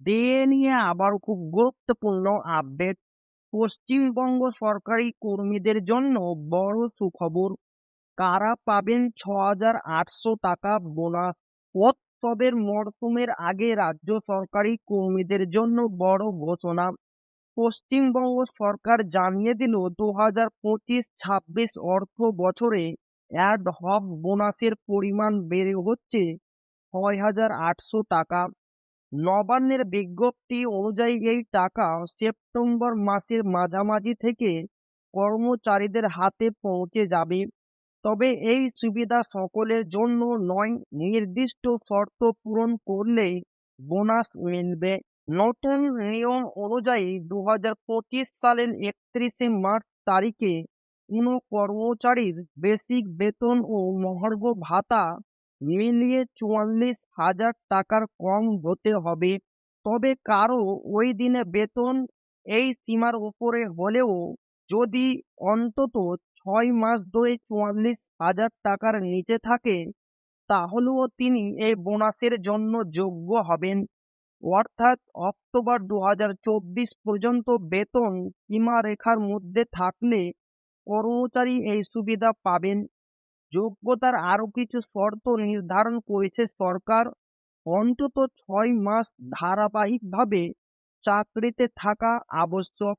দিয়ে নিয়ে আবার খুব গুরুত্বপূর্ণ আপডেট পশ্চিমবঙ্গ সরকারি কর্মীদের জন্য বড় সুখবর। কারা পাবেন ছ হাজার আটশো টাকা বোনাস উৎসবের মরশুমের আগে রাজ্য সরকারি কর্মীদের জন্য বড় ঘোষণা। পশ্চিমবঙ্গ সরকার জানিয়ে দিল, দু হাজার পঁচিশ ছাব্বিশ অর্থ বছরে অ্যাড হক বোনাসের পরিমাণ বেড়ে হচ্ছে ছয় হাজার আটশো টাকা। নবান্নের বিজ্ঞপ্তি অনুযায়ী এই টাকা সেপ্টেম্বর মাসের মাঝামাঝি থেকে কর্মচারীদের হাতে পৌঁছে যাবে। তবে এই সুবিধা সকলের জন্য নয়, নির্দিষ্ট শর্ত পূরণ করলেই বোনাস মিলবে। নতুন নিয়ম অনুযায়ী দু হাজার পঁচিশ সালের একত্রিশে মার্চ তারিখে কোনো কর্মচারীর বেসিক বেতন ও মহার্ঘ ভাতা মিলিয়ে চুয়াল্লিশ হাজার টাকার কম হতে হবে। তবে কারও ওই দিনে বেতন এই সীমার উপরে হলেও যদি অন্তত ছয় মাস ধরে চুয়াল্লিশ হাজার টাকার নিচে থাকে, তাহলেও তিনি এই বোনাসের জন্য যোগ্য হবেন। অর্থাৎ অক্টোবর দু হাজার চব্বিশ পর্যন্ত বেতন সীমারেখার মধ্যে থাকলে কর্মচারী এই সুবিধা পাবেন। যোগ্যতার আরও কিছু শর্ত নির্ধারণ করেছে সরকার। অন্তত ছয় মাস ধারাবাহিকভাবে চাকরিতে থাকা আবশ্যক।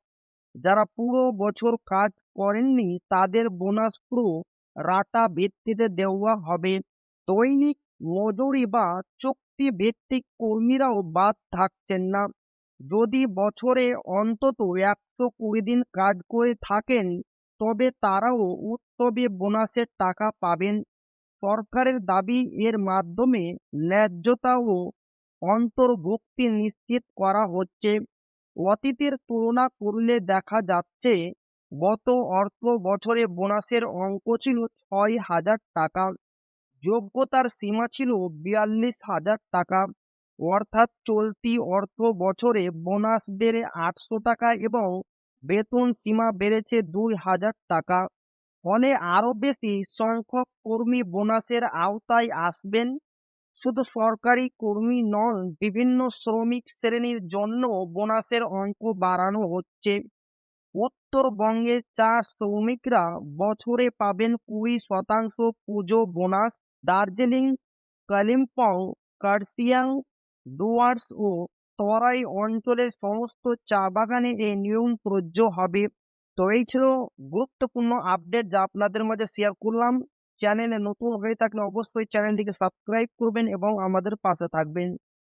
যারা পুরো বছর কাজ করেননি, তাদের বোনাস পুরো রাটা ভিত্তিতে দেওয়া হবে। দৈনিক মজুরি বা চুক্তি ভিত্তিক কর্মীরাও বাদ থাকছেন না। যদি বছরে অন্তত একশো কুড়ি দিন কাজ করে থাকেন তবে তারাও উৎসবে বোনাসের টাকা পাবেন। সরকারের দাবি এর মাধ্যমে ন্যায্যতা ও অন্তর্ভুক্তি নিশ্চিত করা হচ্ছে। অতীতের তুলনা করলে দেখা যাচ্ছে, গত অর্থ বছরে বোনাসের অঙ্ক ছিল ছয় হাজার টাকা, যোগ্যতার সীমা ছিল বিয়াল্লিশ হাজার টাকা। অর্থাৎ চলতি অর্থ বছরে বোনাস বেড়ে আটশো টাকা এবং বেতন সীমা বেড়েছে দুই হাজার টাকা। ফলে আরও বেশি সংখ্যক কর্মী বোনাসের আওতায় আসবেন। শুধু সরকারি কর্মী নন, বিভিন্ন শ্রমিক শ্রেণির জন্য বোনাসের অঙ্ক বাড়ানো হচ্ছে। উত্তরবঙ্গের চা শ্রমিকরা বছরে পাবেন কুড়ি শতাংশ পুজো বোনাস। দার্জিলিং, কালিম্পং কার্সিয়াং ডুয়ার্স ও তরাই অঞ্চলের সমস্ত চা বাগানে এই নিয়ম প্রযোজ্য হবে। তো এই ছিল গুরুত্বপূর্ণ আপডেট যা আপনাদের মাঝে শেয়ার করলাম। চ্যানেলে নতুন হয়ে থাকলে অবশ্যই চ্যানেলটিকে সাবস্ক্রাইব করবেন এবং আমাদের পাশে থাকবেন।